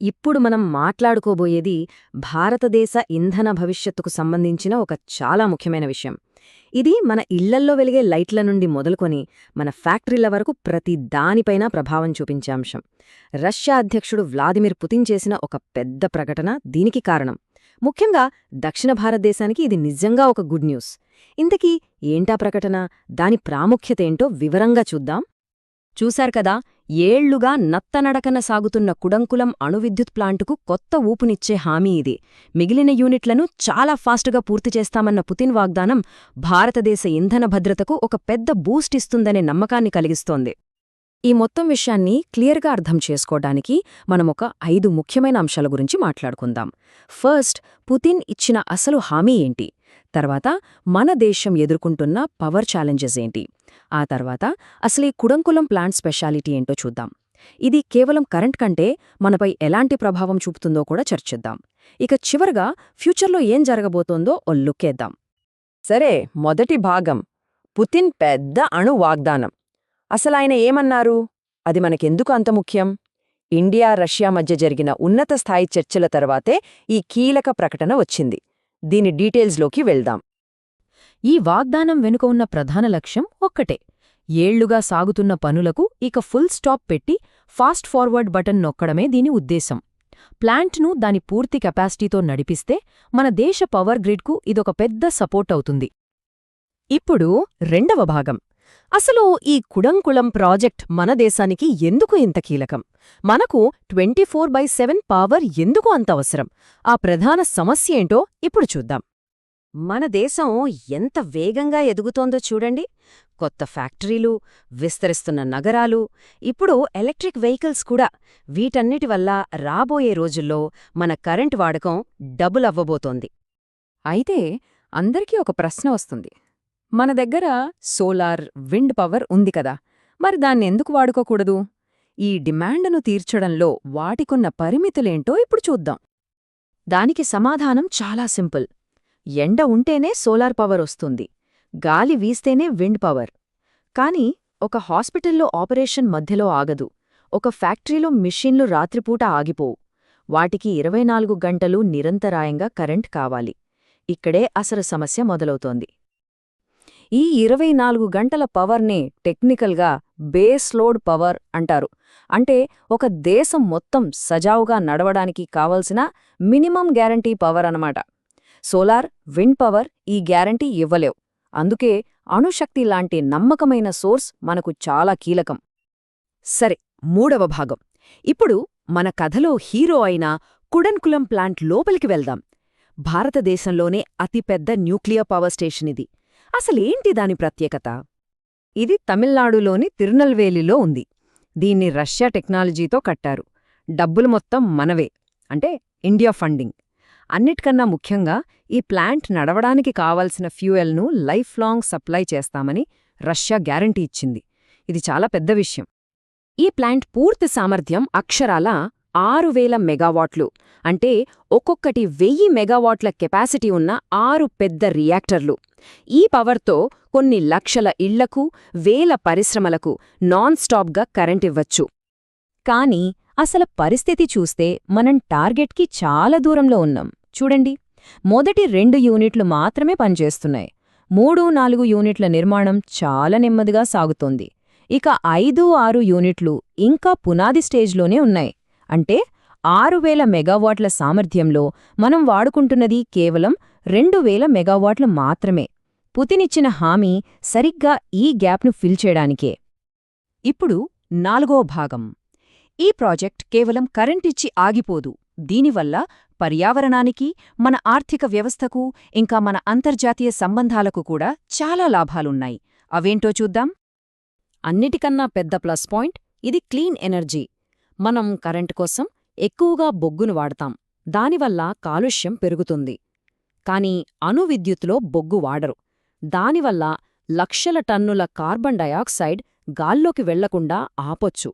ఇప్పుడు మనం మాట్లాడుకోబోయేది భారతదేశ ఇంధన భవిష్యత్తుకు సంబంధించిన ఒక చాలా ముఖ్యమైన విషయం. ఇది మన ఇళ్ళల్లో వెలిగే లైట్ల నుండి మొదలుకొని మన ఫ్యాక్టరీల వరకు ప్రతి దానిపైన ప్రభావం చూపించే అంశం. రష్యా అధ్యక్షుడు వ్లాదిమిర్ పుతిన్ చేసిన ఒక పెద్ద ప్రకటన దీనికి కారణం. ముఖ్యంగా దక్షిణ భారతదేశానికి ఇది నిజంగా ఒక గుడ్ న్యూస్. ఇంతకీ ఏంటా ప్రకటన? దాని ప్రాముఖ్యతేంటో వివరంగా చూద్దాం. చూశారు కదా ఏళ్ళుగా నత్తనడకన సాగుతున్న కుడంకులం అణువిద్యుత్ ప్లాంటుకు కొత్త ఊపునిచ్చే హామీ ఇది. మిగిలిన యూనిట్లను చాలా ఫాస్టుగా పూర్తి చేస్తామన్న పుతిన్ వాగ్దానం భారతదేశ ఇంధన భద్రతకు ఒక పెద్ద బూస్ట్ ఇస్తుందనే నమ్మకాన్ని కలిగిస్తోంది. ఈ మొత్తం విషయాన్ని క్లియర్గా అర్థం చేసుకోవడానికి మనమొక ఐదు ముఖ్యమైన అంశాల గురించి మాట్లాడుకుందాం. ఫస్ట్ పుతిన్ ఇచ్చిన అసలు హామీ ఏంటి? తర్వాత మన దేశం ఎదుర్కొంటున్న పవర్ ఛాలెంజెస్ ఏంటి? ఆ తర్వాత అసలు ఈ కుడంకులం ప్లాంట్ స్పెషాలిటీ ఏంటో చూద్దాం. ఇది కేవలం కరెంట్ కంటే మనపై ఎలాంటి ప్రభావం చూపుతుందో కూడా చర్చిద్దాం. ఇక చివరగా ఫ్యూచర్లో ఏం జరగబోతోందో ఓ లుక్కేద్దాం సరే మొదటి భాగం. పుతిన్ పెద్ద అణు వాగ్దానం. అసలాయన ఏమన్నారు? అది మనకెందుకు అంత ముఖ్యం? ఇండియా రష్యా మధ్య జరిగిన ఉన్నత స్థాయి చర్చల తర్వాతే ఈ కీలక ప్రకటన వచ్చింది. దీని డీటెయిల్స్లోకి వెళ్దాం. ఈ వాగ్దానం వెనుక ఉన్న ప్రధాన లక్ష్యం ఒక్కటే. ఏళ్ళుగా సాగుతున్న పనులకు ఇక ఫుల్ స్టాప్ పెట్టి ఫాస్ట్ ఫార్వర్డ్ బటన్ నొక్కడమే దీని ఉద్దేశం. ప్లాంట్ను దాని పూర్తి కెపాసిటీతో నడిపిస్తే మన దేశ పవర్ గ్రిడ్కు ఇదొక పెద్ద సపోర్ట్ అవుతుంది. ఇప్పుడు రెండవ భాగం. అసలు ఈ కుడంకుళం ప్రాజెక్ట్ మన దేశానికి ఎందుకు ఇంత కీలకం? మనకు twenty four by seven power ఎందుకు అంత అవసరం? ఆ ప్రధాన సమస్య ఏంటో ఇప్పుడు చూద్దాం. మన దేశం ఎంత వేగంగా ఎదుగుతోందో చూడండి. కొత్త ఫ్యాక్టరీలు విస్తరిస్తున్న నగరాలు ఇప్పుడు ఎలక్ట్రిక్ వెహికల్స్ కూడా. వీటన్నిటి వల్ల రాబోయే రోజుల్లో మన కరెంట్ వాడకం డబుల్ అవ్వబోతోంది. అయితే అందరికీ ఒక ప్రశ్న వస్తుంది. మన దగ్గర సోలార్ విండ్ పవర్ ఉంది కదా. మరి దాన్నెందుకు వాడుకోకూడదు? ఈ డిమాండ్ను తీర్చడంలో వాటికున్న పరిమితులేంటో ఇప్పుడు చూద్దాం. దానికి సమాధానం చాలా సింపుల్. ఎండ ఉంటేనే సోలార్ పవర్ వస్తుంది. గాలి వీస్తేనే విండ్ పవర్. కాని ఒక హాస్పిటల్లో ఆపరేషన్ మధ్యలో ఆగదు. ఒక ఫ్యాక్టరీలో మిషన్లు రాత్రిపూట ఆగిపోవు. వాటికి ఇరవై నాలుగు గంటలు నిరంతరాయంగా కరెంట్ కావాలి. ఇక్కడే అసలు సమస్య మొదలవుతోంది. ఈ ఇరవై నాలుగు గంటల పవర్ని టెక్నికల్గా బేస్ లోడ్ పవర్ అంటారు. అంటే ఒక దేశం మొత్తం సజావుగా నడవడానికి కావలసిన మినిమం గ్యారంటీ పవర్ అనమాట సోలార్ విండ్ పవర్ ఈ గ్యారంటీ ఇవ్వలేవు. అందుకే అణుశక్తి లాంటి నమ్మకమైన సోర్స్ మనకు చాలా కీలకం. సరే మూడవ భాగం. ఇప్పుడు మన కథలో హీరో అయిన కుడన్కులం ప్లాంట్ లోపలికి వెళ్దాం. భారతదేశంలోనే అతిపెద్ద న్యూక్లియర్ పవర్ స్టేషన్ ఇది. అసలేంటి దాని ప్రత్యేకత? ఇది తమిళనాడులోని తిరునల్వేలిలో ఉంది. దీన్ని రష్యా టెక్నాలజీతో కట్టారు. డబ్బులు మొత్తం మనవే అంటే ఇండియా ఫండింగ్. అన్నిటికన్నా ముఖ్యంగా ఈ ప్లాంట్ నడవడానికి కావాల్సిన ఫ్యూయల్ను లైఫ్ లాంగ్ సప్లై చేస్తామని రష్యా గ్యారంటీ ఇచ్చింది. ఇది చాలా పెద్ద విషయం. ఈ ప్లాంట్ పూర్తి సామర్థ్యం అక్షరాల ఆరు వేల మెగావాట్లు. అంటే ఒక్కొక్కటి వెయ్యి మెగావాట్ల కెపాసిటీ ఉన్న ఆరు పెద్ద రియాక్టర్లు. ఈ పవర్తో కొన్ని లక్షల ఇళ్ళకు వేల పరిశ్రమలకు నాన్ స్టాప్గా కరెంటివ్వచ్చు. కానీ అసలు పరిస్థితి చూస్తే మనం టార్గెట్కి చాలా దూరంలో ఉన్నాం. చూడండి మొదటి రెండు యూనిట్లు మాత్రమే పనిచేస్తున్నాయి. మూడు నాలుగు యూనిట్ల నిర్మాణం చాలా నెమ్మదిగా సాగుతోంది. ఇక ఐదు ఆరు యూనిట్లు ఇంకా పునాది స్టేజ్లోనే ఉన్నాయి. అంటే ఆరు వేల మెగావాట్ల సామర్థ్యంలో మనం వాడుకుంటున్నది కేవలం రెండు వేల మెగావాట్లు మాత్రమే. పుతినిచ్చిన హామీ సరిగ్గా ఈ గ్యాప్ను ఫిల్ చేయడానికే. ఇప్పుడు నాలుగో భాగం. ఈ ప్రాజెక్ట్ కేవలం కరెంటిచ్చి ఆగిపోదు. దీనివల్ల పర్యావరణానికి మన ఆర్థిక వ్యవస్థకు ఇంకా మన అంతర్జాతీయ సంబంధాలకు కూడా చాలా లాభాలున్నాయి. అవేంటో చూద్దాం. అన్నిటికన్నా పెద్ద ప్లస్ పాయింట్ ఇది క్లీన్ ఎనర్జీ. మనం కరెంటు కోసం ఎక్కువగా బొగ్గును వాడతాం. దానివల్ల కాలుష్యం పెరుగుతుంది. కాని అణువిద్యుత్లో బొగ్గు వాడరు. దానివల్ల లక్షల టన్నుల కార్బన్ డయాక్సైడ్ గాల్లోకి వెళ్ళకుండా ఆపొచ్చు.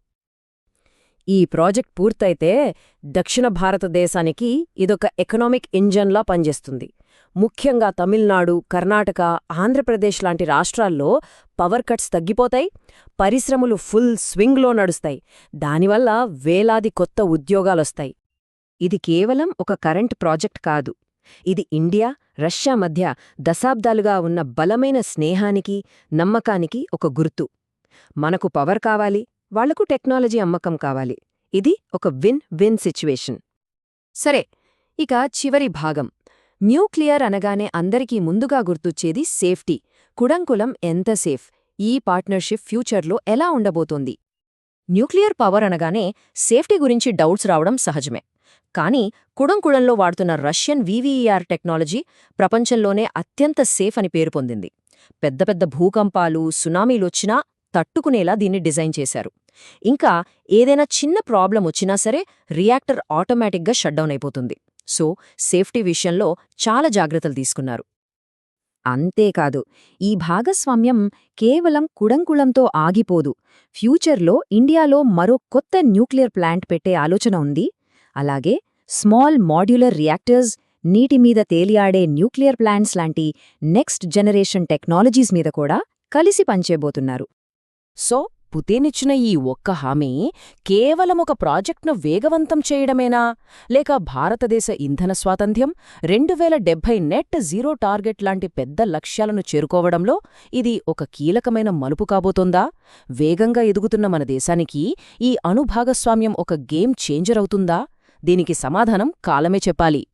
ఈ ప్రాజెక్ట్ పూర్తయితే దక్షిణ భారతదేశానికి ఇదొక ఎకనామిక్ ఇంజన్లా పనిచేస్తుంది. ముఖ్యంగా తమిళనాడు కర్ణాటక ఆంధ్రప్రదేశ్ లాంటి రాష్ట్రాల్లో పవర్ కట్స్ తగ్గిపోతాయి పరిశ్రమలు ఫుల్ స్వింగ్లో నడుస్తాయి. దానివల్ల వేలాది కొత్త ఉద్యోగాలొస్తాయి. ఇది కేవలం ఒక కరెంట్ ప్రాజెక్ట్ కాదు. ఇది ఇండియా రష్యా మధ్య దశాబ్దాలుగా ఉన్న బలమైన స్నేహానికి నమ్మకానికి ఒక గుర్తు. మనకు పవర్ కావాలి వాళ్ళకు టెక్నాలజీ అమ్మకం కావాలి. ఇది ఒక విన్ విన్ సిచ్యువేషన్. సరే ఇక చివరి భాగం. న్యూక్లియర్ అనగానే అందరికీ ముందుగా గుర్తొచ్చేది సేఫ్టీ. కుడంకులం ఎంత సేఫ్? ఈ పార్ట్నర్షిప్ ఫ్యూచర్లో ఎలా ఉండబోతోంది? న్యూక్లియర్ పవర్ అనగానే సేఫ్టీ గురించి డౌట్స్ రావడం సహజమే. కానీ కుడంకుడంలో వాడుతున్న రష్యన్ వీవీఈఆర్ టెక్నాలజీ ప్రపంచంలోనే అత్యంత సేఫ్ అని పేరు పొందింది. పెద్ద పెద్ద భూకంపాలు సునామీలొచ్చినా తట్టుకునేలా దీన్ని డిజైన్ చేశారు. ఇంకా ఏదైనా చిన్న ప్రాబ్లం వచ్చినా సరే రియాక్టర్ ఆటోమేటిక్గా షట్డౌన్ అయిపోతుంది. సో సేఫ్టీ విషయంలో చాలా జాగ్రత్తలు తీసుకున్నారు. అంతేకాదు ఈ భాగస్వామ్యం కేవలం కుడంకుళంతో ఆగిపోదు. ఫ్యూచర్లో ఇండియాలో మరో కొత్త న్యూక్లియర్ ప్లాంట్ పెట్టే ఆలోచన ఉంది. అలాగే స్మాల్ మాడ్యులర్ రియాక్టర్స్ నీటి మీద తేలియాడే న్యూక్లియర్ ప్లాంట్స్ లాంటి నెక్స్ట్ జనరేషన్ టెక్నాలజీస్ మీద కూడా కలిసి పనిచేయబోతున్నారు. సో పుతేనిచ్చిన ఈ ఒక్క హామీ కేవలం ఒక ప్రాజెక్ట్ను వేగవంతం చేయడమేనా? లేక భారతదేశ ఇంధన స్వాతంత్ర్యం రెండు వేల డెబ్బై నెట్ జీరో టార్గెట్ లాంటి పెద్ద లక్ష్యాలను చేరుకోవడంలో ఇది ఒక కీలకమైన మలుపు కాబోతోందా? వేగంగా ఎదుగుతున్న మన దేశానికి ఈ అణుభాగస్వామ్యం ఒక గేమ్ చేంజర్ అవుతుందా? దీనికి సమాధానం కాలమే చెప్పాలి.